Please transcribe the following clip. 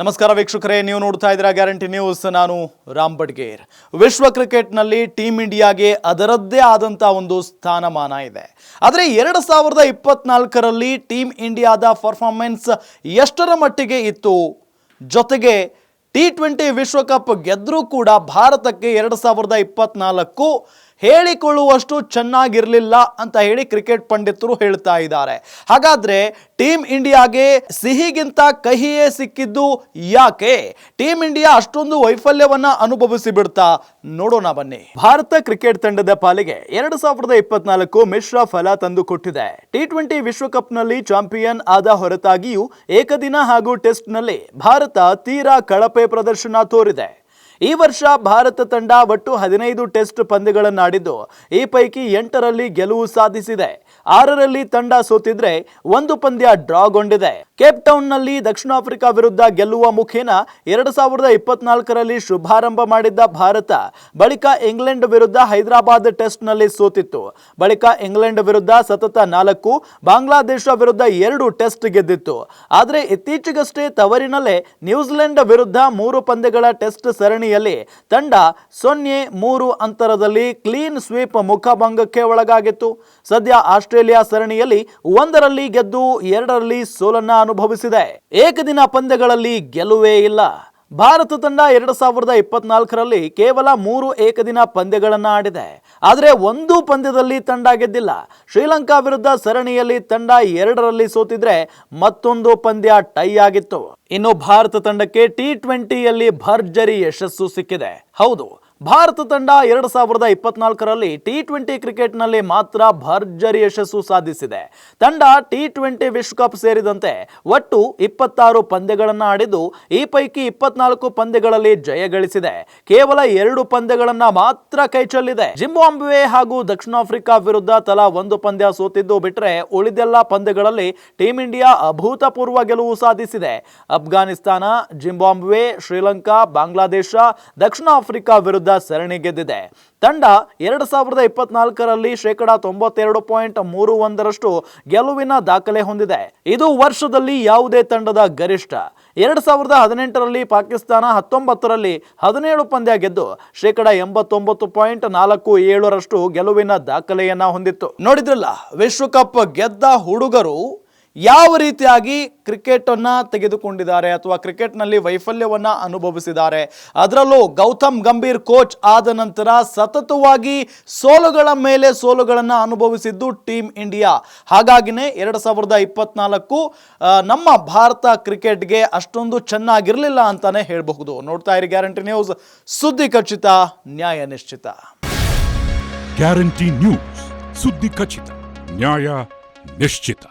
ನಮಸ್ಕಾರ ವೀಕ್ಷಕರೇ, ನೀವು ನೋಡ್ತಾ ಇದ್ದೀರಾ ಗ್ಯಾರಂಟಿ ನ್ಯೂಸ್. ನಾನು ರಾಮ್ ಬಡ್ಗೇರ್. ವಿಶ್ವ ಕ್ರಿಕೆಟ್ನಲ್ಲಿ ಟೀಮ್ ಇಂಡಿಯಾಗೆ ಅದರದ್ದೇ ಆದಂಥ ಒಂದು ಸ್ಥಾನಮಾನ ಇದೆ. ಆದರೆ ಎರಡು ಸಾವಿರದ ಇಪ್ಪತ್ನಾಲ್ಕರಲ್ಲಿ ಟೀಮ್ ಇಂಡಿಯಾದ ಪರ್ಫಾರ್ಮೆನ್ಸ್ ಎಷ್ಟರ ಮಟ್ಟಿಗೆ ಇತ್ತು? ಜೊತೆಗೆ ಟಿ ಟ್ವೆಂಟಿ ವಿಶ್ವಕಪ್ ಗೆದ್ದರೂ ಕೂಡ ಭಾರತಕ್ಕೆ ಎರಡು ಸಾವಿರದ ಇಪ್ಪತ್ನಾಲ್ಕು ಹೇಳಿಕೊಳ್ಳುವಷ್ಟು ಚೆನ್ನಾಗಿರಲಿಲ್ಲ ಅಂತ ಹೇಳಿ ಕ್ರಿಕೆಟ್ ಪಂಡಿತರು ಹೇಳ್ತಾ ಇದ್ದಾರೆ. ಹಾಗಾದ್ರೆ ಟೀಮ್ ಇಂಡಿಯಾಗೆ ಸಿಹಿಗಿಂತ ಕಹಿಯೇ ಸಿಕ್ಕಿದ್ದು ಯಾಕೆ? ಟೀಮ್ ಇಂಡಿಯಾ ಅಷ್ಟೊಂದು ವೈಫಲ್ಯವನ್ನ ಅನುಭವಿಸಿ ಬಿಡ್ತಾ? ನೋಡೋಣ ಬನ್ನಿ. ಭಾರತ ಕ್ರಿಕೆಟ್ ತಂಡದ ಪಾಲಿಗೆ ಎರಡು ಸಾವಿರದ ಇಪ್ಪತ್ನಾಲ್ಕು ಮಿಶ್ರ ಫಲ ತಂದುಕೊಟ್ಟಿದೆ ಟಿ ಟ್ವೆಂಟಿ ವಿಶ್ವಕಪ್ನಲ್ಲಿ ಚಾಂಪಿಯನ್ ಆದ ಹೊರತಾಗಿಯೂ ಏಕದಿನ ಹಾಗೂ ಟೆಸ್ಟ್ನಲ್ಲಿ ಭಾರತ ತೀರಾ ಕಳಪೆ ಪ್ರದರ್ಶನ ತೋರಿದೆ. ಈ ವರ್ಷ ಭಾರತ ತಂಡ ಒಟ್ಟು ಹದಿನೈದು ಟೆಸ್ಟ್ ಪಂದ್ಯಗಳನ್ನಾಡಿದ್ದು. ಈ ಪೈಕಿ ಎಂಟರಲ್ಲಿ ಗೆಲುವು ಸಾಧಿಸಿದೆ. ಆರರಲ್ಲಿ ತಂಡ ಸೋತಿದ್ರೆ ಒಂದು ಪಂದ್ಯ ಡ್ರಾಗೊಂಡಿದೆ. ಕೇಪ್ ಟೌನ್ನಲ್ಲಿ ದಕ್ಷಿಣ ಆಫ್ರಿಕಾ ವಿರುದ್ಧ ಗೆಲ್ಲುವ ಮುಖೇನ ಎರಡು ಸಾವಿರದ ಇಪ್ಪತ್ನಾಲ್ಕರಲ್ಲಿ ಶುಭಾರಂಭ ಮಾಡಿದ್ದ ಭಾರತ, ಬಳಿಕ ಇಂಗ್ಲೆಂಡ್ ವಿರುದ್ಧ ಹೈದರಾಬಾದ್ ಟೆಸ್ಟ್ನಲ್ಲಿ ಸೋತಿತ್ತು. ಬಳಿಕ ಇಂಗ್ಲೆಂಡ್ ವಿರುದ್ಧ ಸತತ ನಾಲ್ಕು, ಬಾಂಗ್ಲಾದೇಶ ವಿರುದ್ಧ ಎರಡು ಟೆಸ್ಟ್ ಗೆದ್ದಿತ್ತು. ಆದರೆ ಇತ್ತೀಚೆಗಷ್ಟೇ ತವರಿನಲ್ಲೇ ನ್ಯೂಜಿಲೆಂಡ್ ವಿರುದ್ಧ ಮೂರು ಪಂದ್ಯಗಳ ಟೆಸ್ಟ್ ಸರಣಿಯಲ್ಲಿ ತಂಡ ಸೊನ್ನೆ ಮೂರು ಅಂತರದಲ್ಲಿ ಕ್ಲೀನ್ ಸ್ವೀಪ್ ಮುಖಭಂಗಕ್ಕೆ ಒಳಗಾಗಿತ್ತು. ಸದ್ಯ ಆಸ್ಟ್ರೇಲಿಯಾ ಸರಣಿಯಲ್ಲಿ ಒಂದರಲ್ಲಿ ಗೆದ್ದು ಎರಡರಲ್ಲಿ ಸೋಲನ್ನ ಅನುಭವಿಸಿದೆ. ಏಕದಿನ ಪಂದ್ಯಗಳಲ್ಲಿ ಗೆಲುವೇ ಇಲ್ಲ. ಭಾರತ ತಂಡ ಎರಡು ಸಾವಿರದ ಇಪ್ಪತ್ನಾಲ್ಕರಲ್ಲಿ ಕೇವಲ ಮೂರು ಏಕದಿನ ಪಂದ್ಯಗಳನ್ನು ಆಡಿದೆ. ಆದರೆ ಒಂದು ಪಂದ್ಯದಲ್ಲಿ ತಂಡ ಗೆದ್ದಿಲ್ಲ. ಶ್ರೀಲಂಕಾ ವಿರುದ್ಧ ಸರಣಿಯಲ್ಲಿ ತಂಡ ಎರಡರಲ್ಲಿ ಸೋತಿದ್ರೆ ಮತ್ತೊಂದು ಪಂದ್ಯ ಟೈ ಆಗಿತ್ತು. ಇನ್ನು ಭಾರತ ತಂಡಕ್ಕೆ ಟಿ ಟ್ವೆಂಟಿಯಲ್ಲಿ ಭರ್ಜರಿ ಯಶಸ್ಸು ಸಿಕ್ಕಿದೆ. ಹೌದು ಭಾರತ ತಂಡ ಎರಡು ಸಾವಿರದ ಇಪ್ಪತ್ನಾಲ್ಕರಲ್ಲಿ ಟಿ ಟ್ವೆಂಟಿ ಕ್ರಿಕೆಟ್ನಲ್ಲಿ ಮಾತ್ರ ಭರ್ಜರಿ ಯಶಸ್ಸು ಸಾಧಿಸಿದೆ. ತಂಡ ಟಿ ಟ್ವೆಂಟಿ ವಿಶ್ವಕಪ್ ಸೇರಿದಂತೆ ಒಟ್ಟು ಇಪ್ಪತ್ತಾರು ಪಂದ್ಯಗಳನ್ನು ಆಡಿದ್ದು, ಈ ಪೈಕಿ ಇಪ್ಪತ್ನಾಲ್ಕು ಪಂದ್ಯಗಳಲ್ಲಿ ಜಯ ಗಳಿಸಿದೆ. ಕೇವಲ ಎರಡು ಪಂದ್ಯಗಳನ್ನ ಮಾತ್ರ ಕೈಚೆಲ್ಲಿದೆ ಜಿಂಬಾಂಬ್ವೆ ಹಾಗೂ ದಕ್ಷಿಣ ಆಫ್ರಿಕಾ ವಿರುದ್ಧ ತಲಾ ಒಂದು ಪಂದ್ಯ ಸೋತಿದ್ದು ಬಿಟ್ಟರೆ ಉಳಿದೆಲ್ಲ ಪಂದ್ಯಗಳಲ್ಲಿ ಟೀಂ ಇಂಡಿಯಾ ಅಭೂತಪೂರ್ವ ಗೆಲುವು ಸಾಧಿಸಿದೆ. ಅಫ್ಘಾನಿಸ್ತಾನ, ಜಿಂಬಾಂಬ್ವೆ, ಶ್ರೀಲಂಕಾ, ಬಾಂಗ್ಲಾದೇಶ, ದಕ್ಷಿಣ ಆಫ್ರಿಕಾ ವಿರುದ್ಧ ಸರಣಿ ಗೆದ್ದಿದೆ. ತಂಡ ಎರಡು ಸಾವಿರದ ಇಪ್ಪತ್ನಾಲ್ಕರಲ್ಲಿ ಶೇಕಡ ತೊಂಬತ್ತೆರಡು ಪಾಯಿಂಟ್ ಮೂರು ಒಂದರಷ್ಟು ಗೆಲುವಿನ ದಾಖಲೆ ಹೊಂದಿದೆ. ಇದು ವರ್ಷದಲ್ಲಿ ಯಾವುದೇ ತಂಡದ ಗರಿಷ್ಠ. ಎರಡು ಸಾವಿರದ ಹದಿನೆಂಟರಲ್ಲಿ ಪಾಕಿಸ್ತಾನ ಹತ್ತೊಂಬತ್ತರಲ್ಲಿ ಹದಿನೇಳು ಪಂದ್ಯ ಗೆದ್ದು ಶೇಕಡ ಎಂಬತ್ತೊಂಬತ್ತು ಪಾಯಿಂಟ್ ನಾಲ್ಕು ಏಳರಷ್ಟು ಗೆಲುವಿನ ದಾಖಲೆಯನ್ನ ಹೊಂದಿತ್ತು. ನೋಡಿದ್ರಲ್ಲ, ವಿಶ್ವಕಪ್ ಗೆದ್ದ ಹುಡುಗರು ಯಾವ ರೀತಿಯಾಗಿ ಕ್ರಿಕೆಟನ್ನು ತೆಗೆದುಕೊಂಡಿದ್ದಾರೆ ಅಥವಾ ಕ್ರಿಕೆಟ್ನಲ್ಲಿ ವೈಫಲ್ಯವನ್ನು ಅನುಭವಿಸಿದ್ದಾರೆ? ಅದರಲ್ಲೂ ಗೌತಮ್ ಗಂಭೀರ್ ಕೋಚ್ ಆದ ನಂತರ ಸತತವಾಗಿ ಸೋಲುಗಳ ಮೇಲೆ ಸೋಲುಗಳನ್ನು ಅನುಭವಿಸಿದ್ದು ಟೀಮ್ ಇಂಡಿಯಾ. ಹಾಗಾಗಿನೇ ಎರಡು ಸಾವಿರದ ಇಪ್ಪತ್ನಾಲ್ಕು ನಮ್ಮ ಭಾರತ ಕ್ರಿಕೆಟ್ಗೆ ಅಷ್ಟೊಂದು ಚೆನ್ನಾಗಿರಲಿಲ್ಲ ಅಂತಾನೆ ಹೇಳಬಹುದು. ನೋಡ್ತಾ ಇರಿ ಗ್ಯಾರಂಟಿ ನ್ಯೂಸ್. ಸುದ್ದಿ ಖಚಿತ, ನ್ಯಾಯ ನಿಶ್ಚಿತ. ಗ್ಯಾರಂಟಿ ನ್ಯೂಸ್, ಸುದ್ದಿ ಖಚಿತ, ನ್ಯಾಯ ನಿಶ್ಚಿತ.